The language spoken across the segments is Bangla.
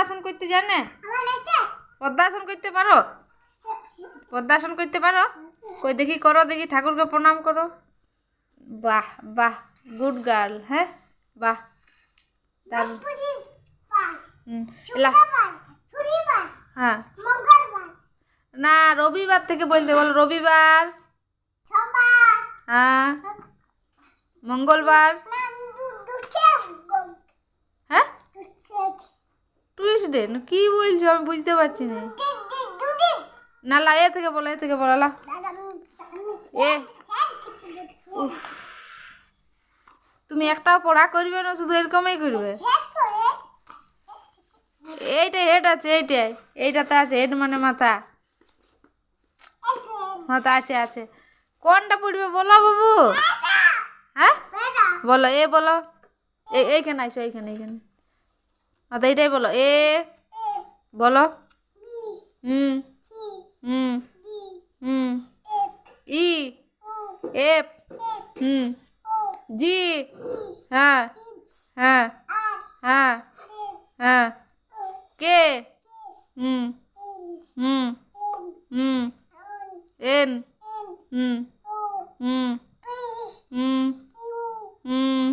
পদ্মাসন করতে জানে পদ্মাসন করতে পারো? পদ্মাসন করতে পারো? কই দেখি করো দেখি ঠাকুরকে প্রণাম করো। বাহ বাহ গুড গার্ল হ্যাঁ? বাহ। এলা হ্যাঁ। না রবিবার থেকে বলতে বলো রবিবার। হ্যাঁ। মঙ্গলবার। হ্যাঁ? টুইসডে কি বলছো? আমি বুঝতে পারছি না। না, লা, এ থেকে বলো, এ থেকে বলো, লা। এ। তুমি একটাও পড়া করবে না, শুধু এরকমই করবে। এইটাই হেড আছে, এইটাই। এইটাতে আছে হেড মানে মাথা। মাথা আছে আছে। কোনটা পড়বে বলো, বাবু? হ্যাঁ? বলো, এ বলো। এই এইখানে আইসো, এইখানে এইখানে। আচ্ছা এইটাই বলো এ বলো হুম হুম হুম ই এফ হুম জি হ্যাঁ হ্যাঁ হ্যাঁ হ্যাঁ কে হুম হুম হুম এন হুম হুম হুম হুম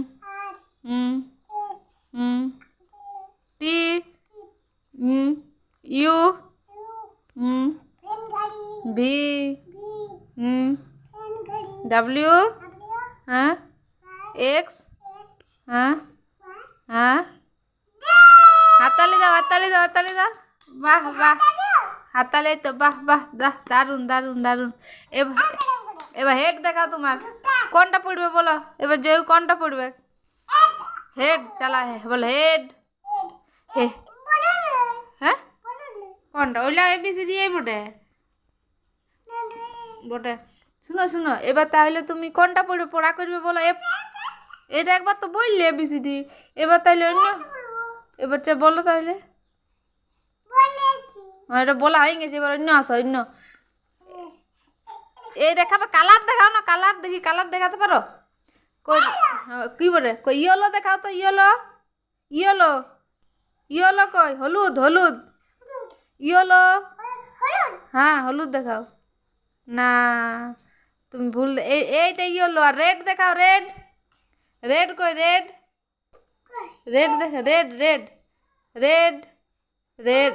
হুম হুম টি হুম ইউ হুম ভি হুম ডাব্লিউ হ্যাঁ এক্স হ্যাঁ হ্যাঁ হাততালি দাও হাততালি দাও হাততালি দাও। বাহ বাহ। হাততালি এই তো, বাহ বাহ দাহ দারুণ দারুণ দারুণ। এবার এবার হেড দেখাও তোমার। কোনটা পড়বে বলো? এবার জয়ু, কোনটা পড়বে? হেড চালা বলো হেড হে হ্যাঁ? কোনটা? ওইলা এবিসিডি এই বটে। বটে। শুনো শুনো এবার তাহলে তুমি কোনটা পড়বে? পড়া করবে বলো। এটা একবার তো বললে এবিসিডি এবার তাহলে অন্য এবার চা বলো তাহলে। হ্যাঁ এটা বলা হয়ে গেছে এবার অন্য আসো অন্য। এই দেখাবে কালার দেখাও না কালার দেখি কালার দেখাতে পারো? হ্যাঁ, কি বলে কই ইয়েলো দেখাও তো ইয়েলো ইয়েলো ইয়েলো কই? হলুদ হলুদ। ইয়েলো হ্যাঁ হলুদ দেখাও। না, তুমি ভুল এইটা ইয়েলো আর রেড দেখাও রেড রেড কই রেড রেড দেখা রেড রেড রেড রেড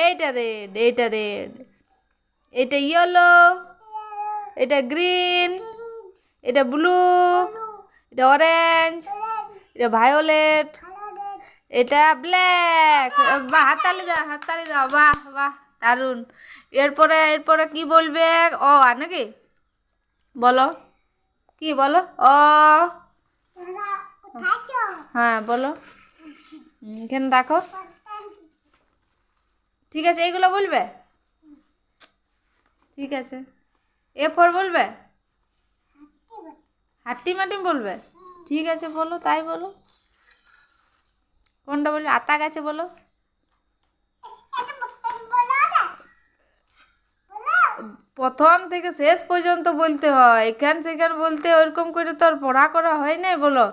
এইটা রেড এইটা রেড এটা ইয়েলো এটা গ্রিন এটা ব্লু এটা অরেঞ্জ এটা ভায়োলেট এটা ব্ল্যাক বাহ, হাততালি দাও হাততালি দাও, বাহ বাহ। দারুণ। এরপরে এরপরে কি বলবে? ও আর নাকি? বলো। কি বলো? ও হ্যাঁ বলো। এখানে দেখো। ঠিক আছে, এইগুলো বলবে? ঠিক আছে। এ ফোর বলবে? হাট্টি মাটিম বলবে? ঠিক আছে, বলো, তাই বলো। কোনটা বলবে? আতা গাছে বলো। প্রথম থেকে শেষ পর্যন্ত বলতে হয়। এখান সেখান বলতে ওরকম করে তো আর পড়া করা হয় নাই বলো।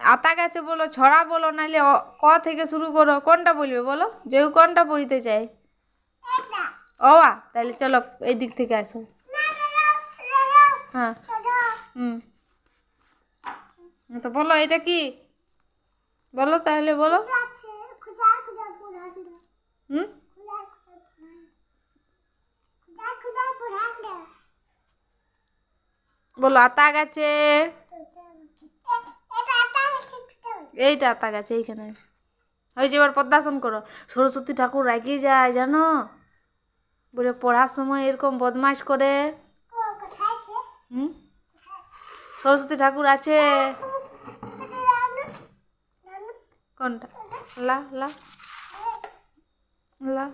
আতা গাছে বলো, ছড়া বলো নাহলে ক থেকে শুরু করো, কোনটা বলবে বলো? যেউ কোনটা পড়িতে চাই ও আ তাহলে চলো এই দিক থেকে আসো। হ্যাঁ। হুম। তো বলো, এটা কি? বলো তাহলে বলো। হুম? বলো, আতা গাছে। এইটা আতা গাছে, এইখানে। আছে ওই যে এবার পদ্মাসন করো। সরস্বতী ঠাকুর রাগিয়ে যায়, জানো? বলে, পড়ার সময় এরকম বদমাইশ করে। হুম? সরস্বতী ঠাকুর আছে। কোনটা? লা লা। লা।